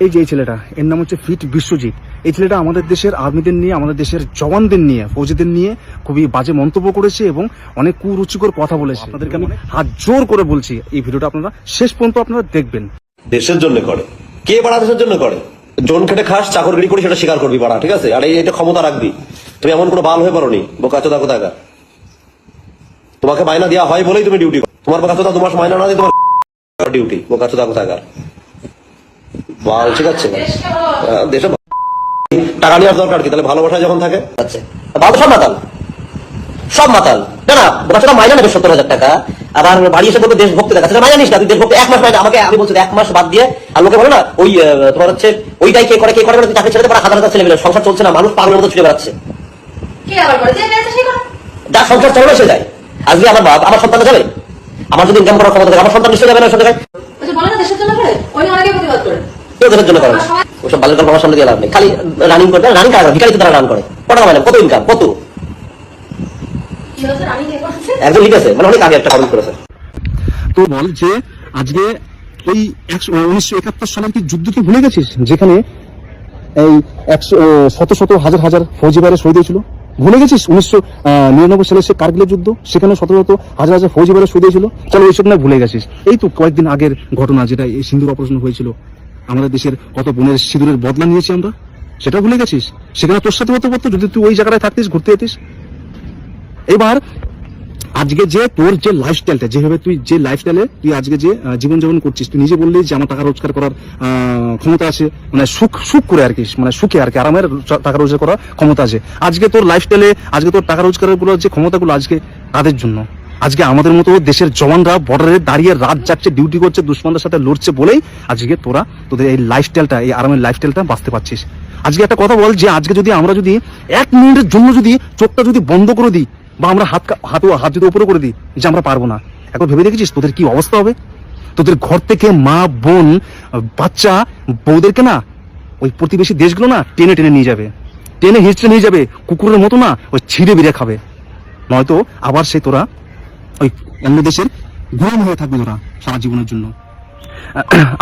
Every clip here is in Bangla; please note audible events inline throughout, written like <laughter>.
এই যে এই ছেলেটা এর নাম হচ্ছে ফিট বিশ্বজিৎ। এই ছেলেটা আমাদের দেশের আর্মিদের নিয়ে আমাদের দেশের জওয়ানদের নিয়ে ফৌজিদের নিয়ে খুবই বাজে মন্তব্য করেছে এবং অনেক কুরুচিকর কথা বলেছে। আপনাদেরকে আমি হাত জোর করে বলছি এই ভিডিওটা আপনারা শেষ পর্যন্ত আপনারা দেখবেন। দেশের জন্য করে। কে বাড়া দেশের জন্য করে? জন খেটে খাস চাকর চাকরগিরি করে সেটা স্বীকার করবি বাড়া ঠিক আছে? আর এই এটা ক্ষমতা রাখবি। তুমি এমন কোনো বাল হয়ে পারোনি বোকা চোদা কোথাকা তোমাকে মাইনা দেওয়া হয় বলেই তুমি ডিউটি তোমার বোকা চোদা তোমার মাইনা না দিয়ে তোমার <laughs> ডিউটি বোকা চোদা বাল ঠিক আছে? দেশে টাকা নেওয়ার দরকার কি? তাহলে ভালোবাসা যখন থাকে? আচ্ছা তো সব মাতাল। সব মাতাল। না না বাচ্চাটা মাইনা নেবে সত্তর হাজার টাকা। আবার বাড়ি এসে বলবে দেশভক্তি দেখা সেটা মাইনা নিস না তুই দেশভক্তি এক মাস মাইনা আমাকে আমি বলছি এক মাস বাদ দিয়ে আর লোকে বলে না ওই তোমার হচ্ছে ওইটাই কে করে কে করে তুই চাকরি ছেড়ে হাজার হাজার ছেলে মেলে সংসার চলছে না মানুষ পাগলের মতো ছুটে বেড়াচ্ছে। কে আবার করে? যে সংসার চলে সে যায়। আজকে আমার বাপ আমার সন্তান যাবে? আমার যদি ইনকাম করার ক্ষমতা থাকে আমার সন্তান নিশ্চয়ই যাবে না সন্তান বলে না দেশের জন্য করে ওই অনেকে প্রতিবাদ করে কেউ জন্য করে ওসব বালের গল্প আমার সামনে দিয়ে লাভ নেই। খালি রানিং করতে রানিং কাজ ভিকারি তারা রান করে। কত মানে কত ইনকাম কত? একজন লিখেছে মানে অনেক আগে একটা কমেন্ট করেছে। তো বল যে আজকে ওই একশো উনিশশো একাত্তর সালের কি যুদ্ধ কি ভুলে গেছিস? যেখানে এই একশো শত শত হাজার হাজার ফৌজি বাইরে শহীদ হয়েছিল? ভুলে গেছিস? উনিশশো নিরানব্বই সালে সে কার্গিলের যুদ্ধ? সেখানে শত শত হাজার হাজার ফৌজি বেড়ে শুয়ে হয়েছিল চলো এইসব না ভুলে গেছিস। এই তো কয়েকদিন আগের ঘটনা যেটা এই সিন্দুর অপারেশন হয়েছিল। আমাদের দেশের কত বোনের সিঁদুরের বদলা নিয়েছি আমরা? সেটা ভুলে গেছিস? সেখানে তোর সাথে হতে পারতো যদি তুই ওই জায়গায় থাকতিস, ঘুরতে যেতিস। এবার আজকে যে তোর যে লাইফস্টাইলটা যেভাবে তুই যে লাইফস্টাইলে তুই আজকে যে জীবনযাপন করছিস, তুই নিজে বললি যে আমার টাকা রোজগার করার ক্ষমতা আছে মানে সুখ সুখ করে আর কি মানে সুখে আর কি, আরামের টাকা রোজগার করার ক্ষমতা আছে। আজকে তোর লাইফস্টাইলে আজকে তোর টাকা রোজগারের যে ক্ষমতাগুলো আজকে তাদের জন্য। আজকে আমাদের মতো দেশের জওয়ানরা বর্ডারে দাঁড়িয়ে রাত যাচ্ছে ডিউটি করছে, দুশ্মনদের সাথে লড়ছে বলেই আজকে তোরা তোদের এই লাইফস্টাইলটা এই আরামের লাইফস্টাইলটা বাঁচতে পারছিস। আজকে একটা কথা বল যে, আজকে যদি আমরা যদি এক মিনিটের জন্য যদি চোখটা যদি বন্ধ করে দিই বা আমরা হাত হাত হাত যদি উপরে করে দিই, যে আমরা পারব না। এখন ভেবে দেখেছিস তোদের কি অবস্থা হবে? তোদের ঘর থেকে মা, বোন, বাচ্চা, বউদেরকে না ওই প্রতিবেশী দেশগুলো না টেনে টেনে নিয়ে যাবে। টেনে হিঁচড়ে নিয়ে যাবে, কুকুরের মতো না ওই ছিঁড়ে বিড়ে খাবে। নয়তো আবার সে তোরা ওই অন্য দেশের গোলাম হয়ে থাকবে তোরা সারা জীবনের জন্য।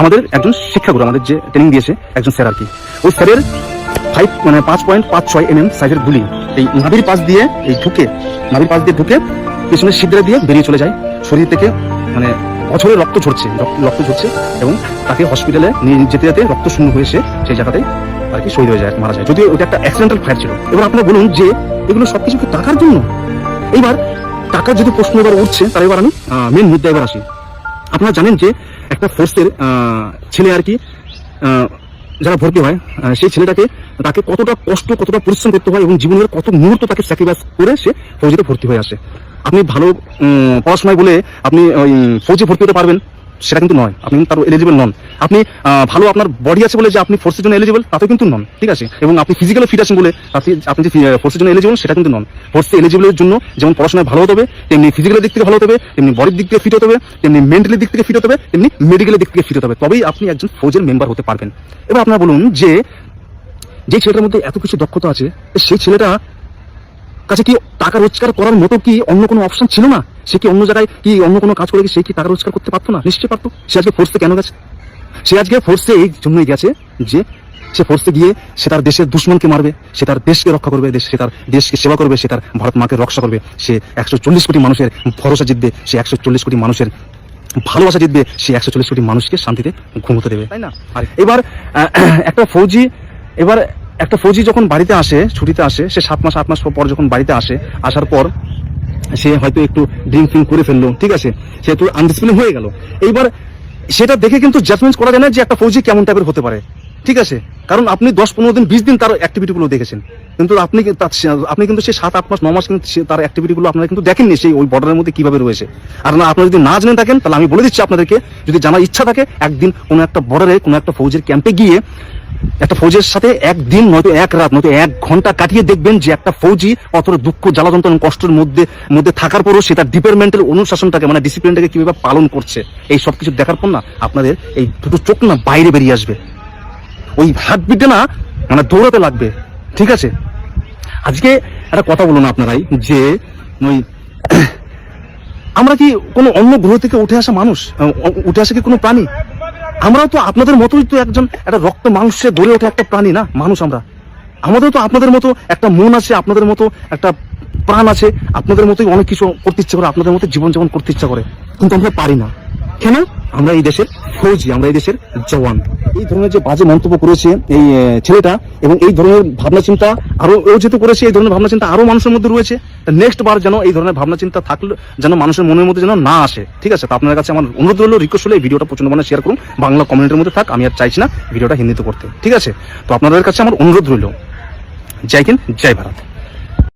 আমাদের একজন শিক্ষাগুরু আমাদের যে ট্রেনিং দিয়েছে, একজন স্যার আর কি। ওই স্যারের ফাইভ মানে পাঁচ পয়েন্ট পাঁচ ছয় এম এম সাইজের গুলি এই নাভির পাশ দিয়ে এই ঢুকে, নাভির পাশ দিয়ে ঢুকে পিছনে সিদ্ধা দিয়ে বেরিয়ে চলে যায়। শরীর থেকে মানে বছরে রক্ত ঝরছে, রক্ত- ঝরছে এবং তাকে হসপিটালে নিয়ে যেতে যেতে রক্ত শূন্য হয়ে সে সেই জায়গাতে আর কি শহীদ হয়ে যায়, মারা যায়। যদিও ওটা একটা অ্যাক্সিডেন্টাল ফায়ার ছিল। এবার আপনারা বলুন যে এগুলো সবকিছু কি টাকার জন্য? এইবার টাকার যদি প্রশ্ন এবার উঠছে তার এবার আমি মেন মুদ্রা এবার আসি। আপনারা জানেন যে একটা ফোর্সের ছেলে আর কি যারা ভর্তি হয় সেই ছেলেটাকে তাকে কতটা কষ্ট, কতটা পরিশ্রম করতে হয় এবং জীবনের কত মুহূর্ত তাকে স্যাক্রিফাইস করে সে ফৌজিতে ভর্তি হয়ে আসে। আপনি ভালো পড়াশোনায় বলে আপনি ওই ফৌজে ভর্তি হতে পারবেন, সেটা কিন্তু নয়। আপনি তার এলিজিবল নন। আপনি ভালো আপনার বডি আছে বলে যে আপনি ফোর্সের জন্য এলিজিবল তাতেও কিন্তু নন, ঠিক আছে? এবং আপনি ফিজিক্যালি ফিট আছেন বলে আপনি যে ফোর্সের জন্য এলিজিবল সেটা কিন্তু নন। ফোর্সে এলিজিবলের জন্য যেমন পড়াশোনায় ভালো হতে হবে, তেমনি ফিজিক্যালের দিক থেকে ভালো হতে হবে, তেমনি বডির দিক থেকে ফিট হতে হবে, তেমনি মেন্টালি দিক থেকে ফিট হতে হবে, তেমনি মেডিকেলের দিক থেকে ফিট হতে হবে। তবেই আপনি একজন ফৌজের মেম্বার হতে পারবেন। এবার আপনারা বলুন যে যে ছেলেটার মধ্যে এত কিছু দক্ষতা আছে সেই ছেলেটা কাছে কি টাকা রোজগার করার মতো কি অন্য কোনো অপশন ছিল না? সে কি অন্য জায়গায় কি অন্য কোনো কাজ করে কি সে কি টাকা রোজগার করতে পারতো না? নিশ্চয়ই পারতো। সে আজকে ফোর্সে কেন গেছে? সে আজকে ফোর্সে এই জন্যই গেছে যে সে ফোর্সে গিয়ে সে তার দেশের দুশ্মনকে মারবে সে তার দেশকে রক্ষা করবে সে তার দেশকে সেবা করবে সে তার ভারত মাকে রক্ষা করবে সে একশো চল্লিশ কোটি মানুষের ভরসা জিতবে সে একশো চল্লিশ কোটি মানুষের ভালোবাসা জিতবে সে একশো চল্লিশ কোটি মানুষকে শান্তিতে ঘুমোতে দেবে। তাই না? আর এবার একটা ফৌজি এবার একটা ফৌজি যখন বাড়িতে আসে, ছুটিতে আসে, সে সাত মাস, আট মাস পর যখন বাড়িতে আসে, আসার পর সে হয়তো একটু ড্রিঙ্ক ফিঙ্ক করে ফেলল, ঠিক আছে? সে একটু আনডিসিপ্লিন হয়ে গেল। এইবার সেটা দেখে কিন্তু জাজমেন্ট করা যায় না যে একটা ফৌজি কেমন টাইপের হতে পারে, ঠিক আছে? কারণ আপনি দশ পনেরো দিন, বিশ দিন তার অ্যাক্টিভিটিগুলো দেখেছেন। কিন্তু আপনি আপনি কিন্তু সেই সাত, আট মাস, ন মাস কিন্তু তার অ্যাক্টিভিটিগুলো আপনারা কিন্তু দেখেননি সেই ওই বর্ডারের মধ্যে কীভাবে রয়েছে। আর না, আপনারা যদি না জেনে থাকেন, তাহলে আমি বলে দিচ্ছি আপনাদেরকে, যদি জানার ইচ্ছা থাকে, একদিন কোনো একটা বর্ডারে কোনো একটা ফৌজের ক্যাম্পে গিয়ে একটা ফৌজের সাথে একদিন নয়তো এক রাত, নয়তো এক ঘণ্টা কাটিয়ে দেখবেন যে একটা ফৌজি অতটা দুঃখ জ্বালা যন্ত্রণা কষ্টের মধ্যে মধ্যে থাকার পরও সে তার ডিপার্টমেন্টের অনুশাসনটাকে মানে ডিসিপ্লিনটাকে কীভাবে পালন করছে, এই সব কিছু দেখার পর না আপনাদের এই দুটো চোখ না বাইরে বেরিয়ে আসবে। ওই হাতবিটে না মানে দৌড়াতে লাগবে, ঠিক আছে? আজকে একটা কথা বলুন আপনারাই, যে ওই <coughs> আমরা কি কোনো অন্য গ্রহ থেকে উঠে আসা মানুষ? উঠে আসা কি কোনো প্রাণী? আমরাও তো আপনাদের মতোই তো একজন একটা রক্ত মাংসে গড়ে ওঠে একটা প্রাণী না? মানুষ আমরা। আমাদের তো আপনাদের মতো একটা মন আছে, আপনাদের মতো একটা প্রাণ আছে, আপনাদের মতোই অনেক কিছু করতে ইচ্ছা করে, আপনাদের মতো জীবনযাপন করতে ইচ্ছা করে। কিন্তু আমরা পারি না। কেন? আমরা এই দেশের ফৌজি, আমরা এই দেশের জওয়ান। এই ধরনের যে বাজে মন্তব্য করেছে এই ছেলেটা এবং এই ধরনের ভাবনা চিন্তা আরও ও যেহেতু করেছে, এই ধরনের ভাবনা চিন্তা আরও মানুষের মধ্যে রয়েছে নেক্সট বার যেন এই ধরনের ভাবনা চিন্তা থাকলে যেন মানুষের মনের মধ্যে যেন না আসে। ঠিক আছে, তো আপনার কাছে আমার অনুরোধ হলো রিকোয়েস্ট হলো এই ভিডিওটা প্রচণ্ড মানে শেয়ার করুন, বাংলা কমেন্টের মধ্যে থাক, আমি আর চাইছি না ভিডিওটা হিন্দিতে করতে। ঠিক আছে, তো আপনাদের কাছে আমার অনুরোধ রইল। জয় হিন্দ, জয় ভারত।